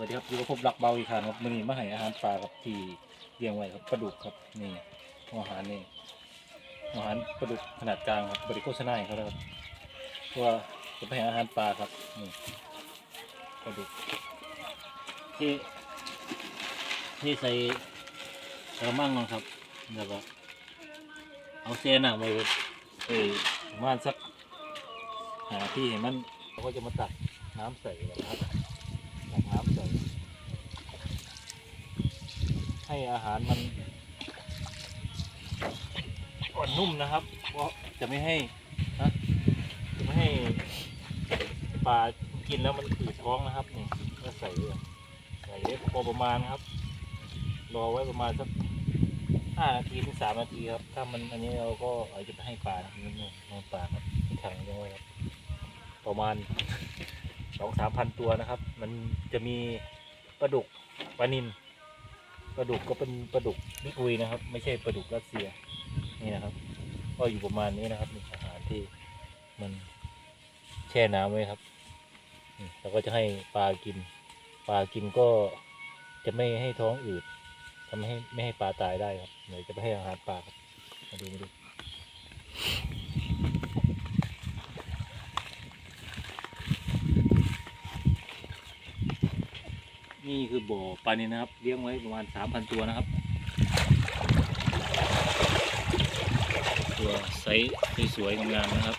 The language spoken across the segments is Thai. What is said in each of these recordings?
วัสดีครับอยู่กับผมหลักเบาอีกครั้งครับมื้อนี้มาให้อาหารปลาครับที่เลี้ยงไว้ครับปลาดุกครับนี่อาหารนี่อาหารปลาดุกขนาดกลางครับบริโภคชนาให้เขาแล้วครับเพราะว่าจะไปให้อาหารปลาครับนี่ปลาดุกที่ที่ใส่กระมังนะครับแล้วก็เอาเส้นอะไปไปประมาณสักหาที่เห็นมันเราก็จะมาตักน้ำใส่นะครับ อาหารมันอ่อนนุ่มนะครับ เพราะจะไม่ให้นะจะไม่ให้ปลากินแล้วมันอืดท้องนะครับนี่ก็ใส่เลยใส่ได้พอประมาณครับ รอไว้ประมาณสักห้านาทีถึงสามนาทีครับ ถ้ามันอันนี้เราก็อาจจะไปให้ปลานะนี่นี่ปลาครับถังยังไว้ครับ ประมาณสองสามพันตัวนะครับ มันจะมีปลาดุกปลานินป ลาดุกก็เป็นปลาดุกบิ๊กอุยนะครับ ไม่ใช่ปลาดุกรัสเซียนี่นะครับ ก็อยู่ประมาณนี้นะครับนี่อาหารที่มันแช่น้ำไว้ครับนี่เราก็จะให้ปลากิน ปลากินก็จะไม่ให้ท้องอืดทำให้ไม่ให้ปลาตายได้ครับเดี๋ยวจะไปให้อาหารปลาครับมาดูมาดู นี่คือบ่อปลานินนะครับเลี้ยงไว้ประมาณสามพันตัวนะครับ ตัวไซส์สวยๆงามๆนะครับ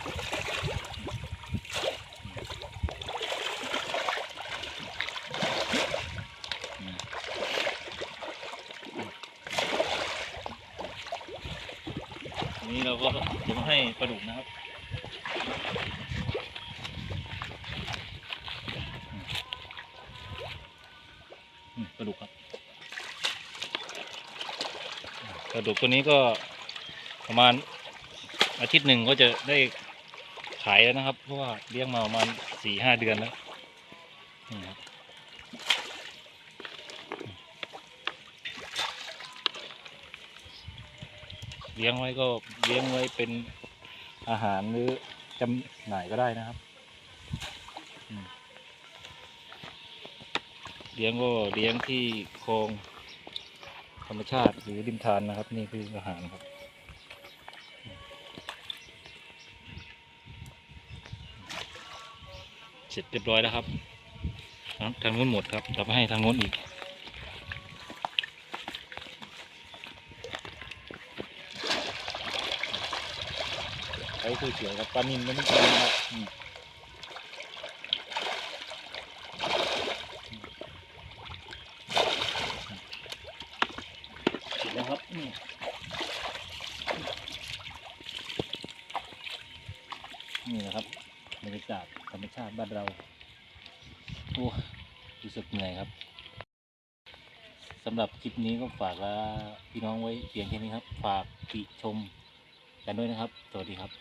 นนี้เราก็จะมาให้ปลาดุกนะครับ ปลาดุกครับปลาดุกตัวนี้ก็ประมาณอาทิตย์หนึ่งก็จะได้ขายแล้วนะครับ เพราะว่าเลี้ยงมาประมาณสี่ห้าเดือนแล้วนี่ครับเลี้ยงไว้ก็เลี้ยงไว้เป็นอาหารหรือจำหน่ายก็ได้นะครับ เลี้ยงก็เลี้ยงที่คลองธรรมชาติหรือริมทานนะครับ นี่คืออาหารครับ เสร็จเรียบร้อยแล้วครับ ทางนู้นหมดครับเราไปให้ทางนู้นอีกไอ้คือเขียวครับปลานินไม่ต้องกินนะครับอืม เสร็จแล้วครับนี่ นี่นะครับบรรยากาศธรรมชาติบ้านเราโอ้รู้สึกเหนื่อยครับสำหรับคลิปนี้ก็ฝากลาพี่น้องไว้เพียงแค่นี้ครับ ฝากติชมกันด้วยนะครับ สวัสดีครับ